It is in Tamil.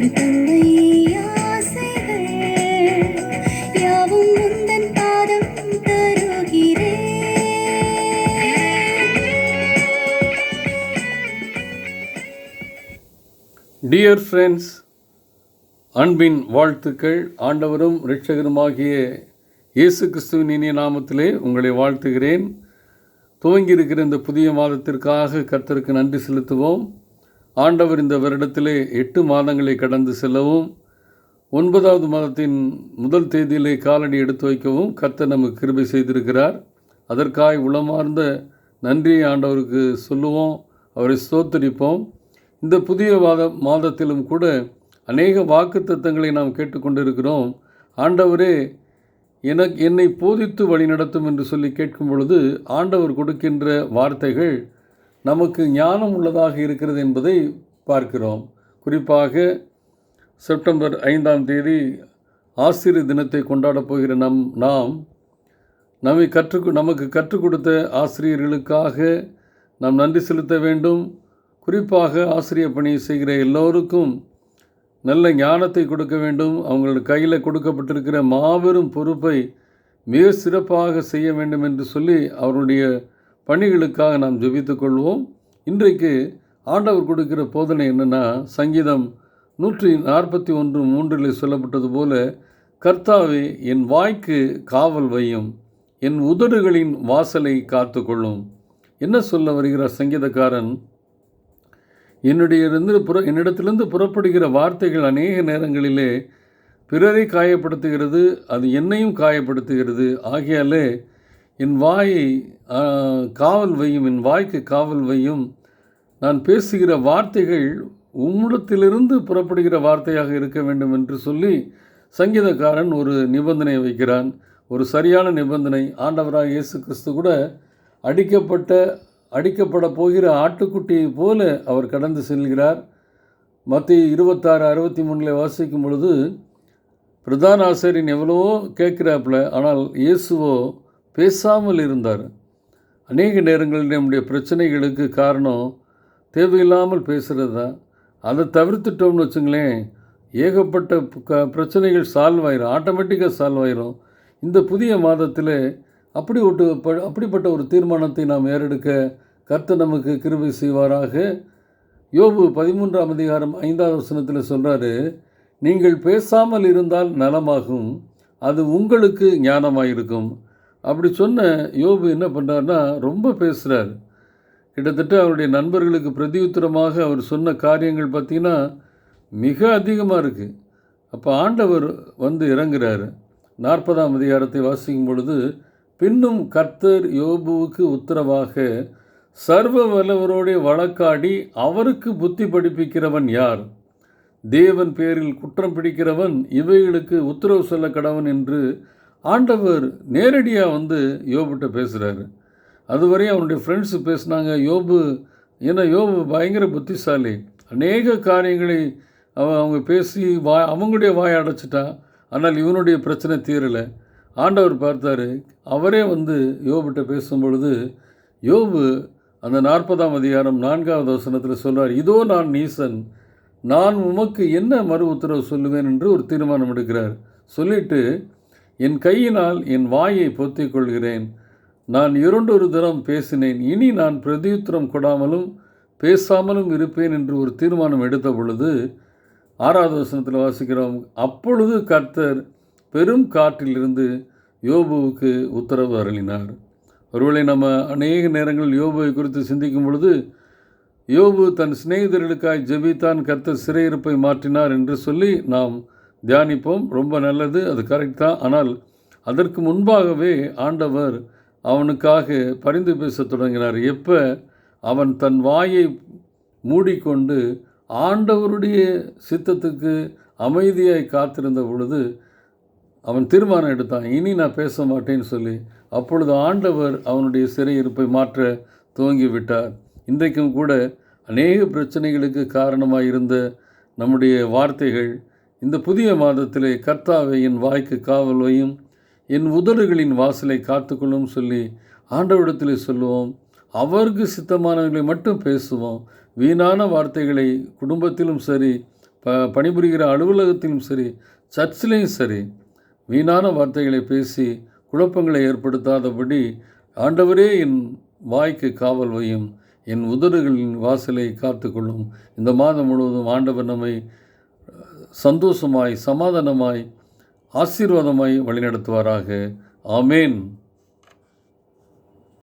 டியர் ஃப்ரெண்ட்ஸ் அன்பின் வாழ்த்துக்கள். ஆண்டவரும் இரட்சகருமாகிய இயேசு கிறிஸ்துவின் இனிய நாமத்திலே உங்களை வாழ்த்துகிறேன். துவங்கியிருக்கிற இந்த புதிய மாதத்திற்காக கர்த்தருக்கு நன்றி செலுத்துவோம். ஆண்டவர் இந்த வருடத்திலே எட்டு மாதங்களை கடந்து செல்லவும் ஒன்பதாவது மாதத்தின் முதல் தேதியிலே காலடி எடுத்து வைக்கவும் கர்த்தர் நமக்கு கிருபை செய்திருக்கிறார். அதற்காய் உளமார்ந்த நன்றியை ஆண்டவருக்கு சொல்லுவோம் அவரை ஸ்தோத்தரிப்போம். இந்த புதிய மாத மாதத்திலும் கூட அநேக வாக்குத்தத்தங்களை நாம் கேட்டுக்கொண்டிருக்கிறோம். ஆண்டவரே எனக்கு என்னை போதித்து வழிநடத்தும் என்று சொல்லி கேட்கும் பொழுது ஆண்டவர் கொடுக்கின்ற வார்த்தைகள் நமக்கு ஞானம் உள்ளதாக இருக்கிறது என்பதை பார்க்கிறோம். குறிப்பாக செப்டம்பர் ஐந்தாம் தேதி ஆசிரியர் தினத்தை கொண்டாடப் போகிற நம் நாம் நம்மை கற்றுக் நமக்கு கற்றுக் கொடுத்த ஆசிரியர்களுக்காக நாம் நன்றி செலுத்த வேண்டும். குறிப்பாக ஆசிரியர் பணி செய்கிற எல்லோருக்கும் நல்ல ஞானத்தை கொடுக்க வேண்டும். அவங்களோட கையில் கொடுக்கப்பட்டிருக்கிற மாபெரும் பொறுப்பை மிக சிறப்பாக செய்ய வேண்டும் என்று சொல்லி அவருடைய பணிகளுக்காக நாம் ஜெபித்து கொள்வோம். இன்றைக்கு ஆண்டவர் கொடுக்கிற போதனை என்னென்னா சங்கீதம் நூற்றி நாற்பத்தி ஒன்று மூன்றில் சொல்லப்பட்டது போல கர்த்தாவே என் வாய்க்கு காவல் வையும் என் உதடுகளின் வாசலை காத்துக்கொள்ளும். என்ன சொல்ல வருகிறார் சங்கீதக்காரன்? என்னுடைய இருந்து புற என்னிடத்திலிருந்து புறப்படுகிற வார்த்தைகள் அநேக நேரங்களிலே பிறரை காயப்படுத்துகிறது அது என்னையும் காயப்படுத்துகிறது. ஆகையாலே என் வாயை காவல் வையும் என் வாய்க்கு காவல் வையும். நான் பேசுகிற வார்த்தைகள் உம்மிடத்திலிருந்து புறப்படுகிற வார்த்தையாக இருக்க வேண்டும் என்று சொல்லி சங்கீதக்காரன் ஒரு நிபந்தனை வைக்கிறான். ஒரு சரியான நிபந்தனை. ஆண்டவராக இயேசு கிறிஸ்து கூட அடிக்கப்பட்ட அடிக்கப்பட போகிற ஆட்டுக்குட்டியைப் போல அவர் கடந்து செல்கிறார். மத்திய இருபத்தாறு அறுபத்தி மூணில் வாசிக்கும் பொழுது பிரதான ஆசிரியன் எவ்வளவோ கேட்குறாப்புல ஆனால் இயேசுவோ பேசாமல் இருந்தார். அநேக நேரங்களில் நம்முடைய பிரச்சனைகளுக்கு காரணம் தேவையில்லாமல் பேசுகிறது தான். அதை தவிர்த்துட்டோம்னு வச்சுங்களேன் ஏகப்பட்ட க- பிரச்சனைகள் சால்வ் ஆயிரும் ஆட்டோமேட்டிக்காக சால்வ் ஆயிரும். இந்த புதிய மாதத்தில் அப்படி ஒரு ப- அப்படிப்பட்ட ஒரு தீர்மானத்தை நாம் ஏறெடுக்க கர்த்த நமக்கு கிருபை செய்வாராக. யோபு பதிமூன்றாம் அதிகாரம் ஐந்தாவது வசனத்தில் சொல்கிறாரு நீங்கள் பேசாமல் இருந்தால் நலமாகும் அது உங்களுக்கு ஞானமாயிருக்கும். அப்படி சொன்ன யோபு என்ன பண்ணுறாருன்னா ரொம்ப பேசுகிறார் கிட்டத்தட்ட அவருடைய நண்பர்களுக்கு பிரதியுத்தரமாக அவர் சொன்ன காரியங்கள் பார்த்தீங்கன்னா மிக அதிகமாக இருக்குது அப்போ ஆண்டவர் வந்து இறங்குறாரு. நாற்பதாம் அதிகாரத்தை வாசிக்கும் பொழுது பின்னும் கர்த்தர் யோபுவுக்கு உத்தரவாக சர்வ வல்லவரோடே வழக்காடி அவருக்கு புத்தி படிப்பிக்கிறவன் யார்? தேவன் பேரில் குற்றம் பிடிக்கிறவன் இவைகளுக்கு உத்தரவு சொல்ல கடவன் என்று ஆண்டவர் நேரடியாக வந்து யோபுட்ட பேசுகிறாரு அதுவரை அவனுடைய ஃப்ரெண்ட்ஸு பேசுனாங்க யோபு ஏன்னா யோபு பயங்கர புத்திசாலி. அநேக காரியங்களை அவன் அவங்க பேசி வாய் அவங்களுடைய வாயை அடைச்சிட்டான் ஆனால் இவனுடைய பிரச்சனை தீரலை. ஆண்டவர் பார்த்தாரு அவரே வந்து யோபுட்ட பேசும் பொழுது யோபு அந்த நாற்பதாம் அதிகாரம் நான்காவது வசனத்தில் சொல்கிறார் இதோ நான் நீசன் நான் உமக்கு என்ன மறு உத்தரவு சொல்லுவேன் என்று ஒரு தீர்மானம் எடுக்கிறார். சொல்லிட்டு என் கையினால் என் வாயை பொத்திக் கொள்கிறேன் நான் இரண்டொரு தரம் பேசினேன். இனி நான் பிரதியுத்தரம் கொடாமலும் பேசாமலும் இருப்பேன் என்று ஒரு தீர்மானம் எடுத்த பொழுது ஆறாவது வசனத்தில் வாசிக்கிறோம் அப்பொழுது கர்த்தர் பெரும் காற்றிலிருந்து யோபுவுக்கு உத்தரவு அருளினார். ஒருவேளை நம்ம அநேக நேரங்களில் யோபுவை குறித்து சிந்திக்கும் பொழுது யோபு தன் சிநேகிதர்களுக்காய் ஜெபித்தான் கர்த்தர் சிறையிருப்பை மாற்றினார் என்று சொல்லி நாம் தியானிப்போம் ரொம்ப நல்லது அது கரெக்ட் தான். ஆனால் அதற்கு முன்பாகவே ஆண்டவர் அவனுக்காக பரிந்து பேசத் தொடங்கினார். எப்போ? அவன் தன் வாயை மூடிக்கொண்டு ஆண்டவருடைய சித்தத்துக்கு அமைதியாய் காத்திருந்த பொழுது அவன் தீர்மானம் எடுத்தான். இனி நான் பேச மாட்டேன்னு சொல்லி அப்பொழுது ஆண்டவர் அவனுடைய சிறையிருப்பை மாற்ற துவங்கி விட்டார் இன்றைக்கும் கூட அநேக பிரச்சனைகளுக்கு காரணமாக இருந்த நம்முடைய வார்த்தைகள் இந்த புதிய மாதத்திலே கர்த்தாவை என் வாய்க்கு காவல் வையும் என் உதடுகளின் வாசலை காத்துக்கொள்ளும் சொல்லி ஆண்டவரிடத்திலே சொல்லுவோம். அவருக்கு சித்தமானவர்களை மட்டும் பேசுவோம். வீணான வார்த்தைகளை குடும்பத்திலும் சரி ப பணிபுரிகிற அலுவலகத்திலும் சரி சர்ச்சிலையும் சரி வீணான வார்த்தைகளை பேசி குழப்பங்களை ஏற்படுத்தாதபடி ஆண்டவரே என் வாய்க்கு காவல் வையும் என் உதடுகளின் வாசலை காத்துக்கொள்ளும். இந்த மாதம் முழுவதும் ஆண்டவர் நம்மை சந்தோஷமாய் சமாதானமாய் ஆசீர்வாதமாய் வழிநடத்துவாராக. ஆமேன்.